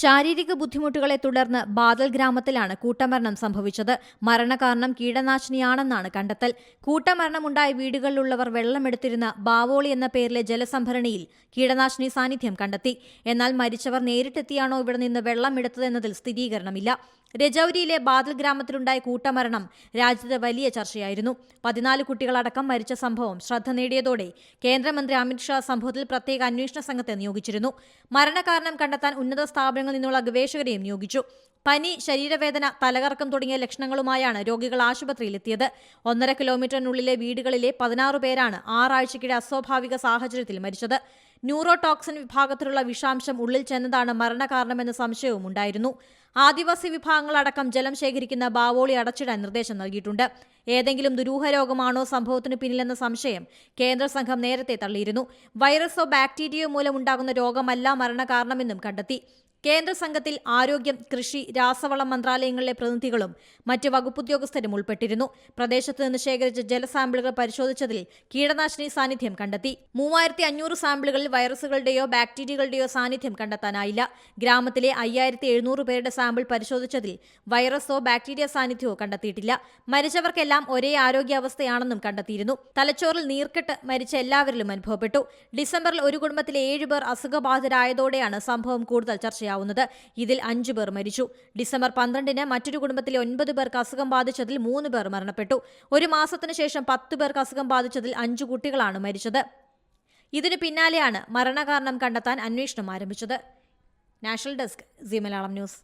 ശാരീരിക ബുദ്ധിമുട്ടുകളെ തുടർന്ന് ബാദൽ ഗ്രാമത്തിലാണ് കൂട്ടമരണം സംഭവിച്ചത്. മരണകാരണം കീടനാശിനിയാണെന്നാണ് കണ്ടെത്തൽ. കൂട്ടമരണമുണ്ടായ വീടുകളിലുള്ളവർ വെള്ളമെടുത്തിരുന്ന ബാവോളി എന്ന പേരിലെ ജലസംഭരണിയിൽ കീടനാശിനി സാന്നിധ്യം കണ്ടെത്തി. എന്നാൽ മരിച്ചവർ നേരിട്ടെത്തിയാണോ ഇവിടെ നിന്ന് വെള്ളമെടുത്തതെന്നതിൽ സ്ഥിരീകരണമില്ല. രജൌരിയിലെ ബാദൽ ഗ്രാമത്തിലുണ്ടായ കൂട്ടമരണം രാജ്യത്ത് വലിയ ചർച്ചയായിരുന്നു. പതിനാല് കുട്ടികളടക്കം മരിച്ച സംഭവം ശ്രദ്ധ നേടിയതോടെ കേന്ദ്രമന്ത്രി അമിത്ഷാ സംഭവത്തിൽ പ്രത്യേക അന്വേഷണ സംഘത്തെ നിയോഗിച്ചിരുന്നു. മരണകാരണം കണ്ടെത്താൻ ഉന്നത സ്ഥാപനങ്ങളിൽ നിന്നുള്ള ഗവേഷകരെയും നിയോഗിച്ചു. പനി ശരീരവേദന തലകറക്കം തുടങ്ങിയ ലക്ഷണങ്ങളുമായാണ് രോഗികൾ ആശുപത്രിയിലെത്തിയത്. ഒന്നര കിലോമീറ്ററിനുള്ളിലെ വീടുകളിലെ പതിനാറ് പേരാണ് ആറാഴ്ചക്കിടെ അസ്വാഭാവിക സാഹചര്യത്തിൽ മരിച്ചത്. ന്യൂറോടോക്സിൻ വിഭാഗത്തിലുള്ള വിഷാംശം ഉള്ളിൽ ചെന്നതാണ് മരണകാരണമെന്ന സംശയവും ഉണ്ടായിരുന്നു. ആദിവാസി വിഭാഗങ്ങളടക്കം ജലം ശേഖരിക്കുന്ന ബാവോളി അടച്ചിടാൻ നിർദ്ദേശം നൽകിയിട്ടുണ്ട്. ഏതെങ്കിലും ദുരൂഹ രോഗമാണോ സംഭവത്തിന് പിന്നിലെന്ന സംശയം കേന്ദ്ര സംഘം നേരത്തെ തള്ളിയിരുന്നു. വൈറസോ ബാക്ടീരിയയോ മൂലമുണ്ടാകുന്ന രോഗമല്ല മരണകാരണമെന്നും കണ്ടെത്തി. കേന്ദ്ര സംഘത്തിൽ ആരോഗ്യം കൃഷി രാസവളം മന്ത്രാലയങ്ങളിലെ പ്രതിനിധികളും മറ്റ് വകുപ്പുദ്യോഗസ്ഥരും ഉൾപ്പെട്ടിരുന്നു. പ്രദേശത്ത് നിന്ന് ശേഖരിച്ച ജലസാമ്പിളുകൾ പരിശോധിച്ചതിൽ കീടനാശിനി സാന്നിധ്യം കണ്ടെത്തി. മൂവായിരത്തി അഞ്ഞൂറ് സാമ്പിളുകളിൽ വൈറസുകളുടെയോ ബാക്ടീരിയകളുടെയോ സാന്നിധ്യം കണ്ടെത്താനായില്ല. ഗ്രാമത്തിലെ അയ്യായിരത്തി എഴുന്നൂറ് പേരുടെ സാമ്പിൾ പരിശോധിച്ചതിൽ വൈറസോ ബാക്ടീരിയ സാന്നിധ്യമോ കണ്ടെത്തിയിട്ടില്ല. മരിച്ചവർക്കെല്ലാം ഒരേ ആരോഗ്യാവസ്ഥയാണെന്നും കണ്ടെത്തിയിരുന്നു. തലച്ചോറിൽ നീർക്കെട്ട് മരിച്ച എല്ലാവരിലും അനുഭവപ്പെട്ടു. ഡിസംബറിൽ ഒരു കുടുംബത്തിലെ ഏഴുപേർ അസുഖബാധിതരായതോടെയാണ് സംഭവം കൂടുതൽ ചർച്ചയാവുന്നത് ഇതിൽ അഞ്ചു പേർ മരിച്ചു. ഡിസംബർ പന്ത്രണ്ടിന് മറ്റൊരു കുടുംബത്തിലെ ഒൻപത് പേർക്ക് അസുഖം ബാധിച്ചതിൽ മൂന്ന് പേർ മരണപ്പെട്ടു. ഒരു മാസത്തിനു ശേഷം പത്ത് പേർക്ക് അസുഖം ബാധിച്ചതിൽ അഞ്ചു കുട്ടികളാണ് മരിച്ചത്. ഇതിനു പിന്നാലെയാണ് മരണകാരണം കണ്ടെത്താൻ അന്വേഷണം ആരംഭിച്ചത്. National desk C Malayalam news.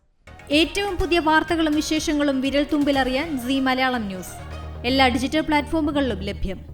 ഏറ്റവും പുതിയ വാർത്തകളും വിശേഷങ്ങളും വിരൽ തുമ്പിലറിയാൻ സി മലയാളം ന്യൂസ്. എല്ലാ ഡിജിറ്റൽ പ്ലാറ്റ്ഫോമുകളിലും ലഭ്യം.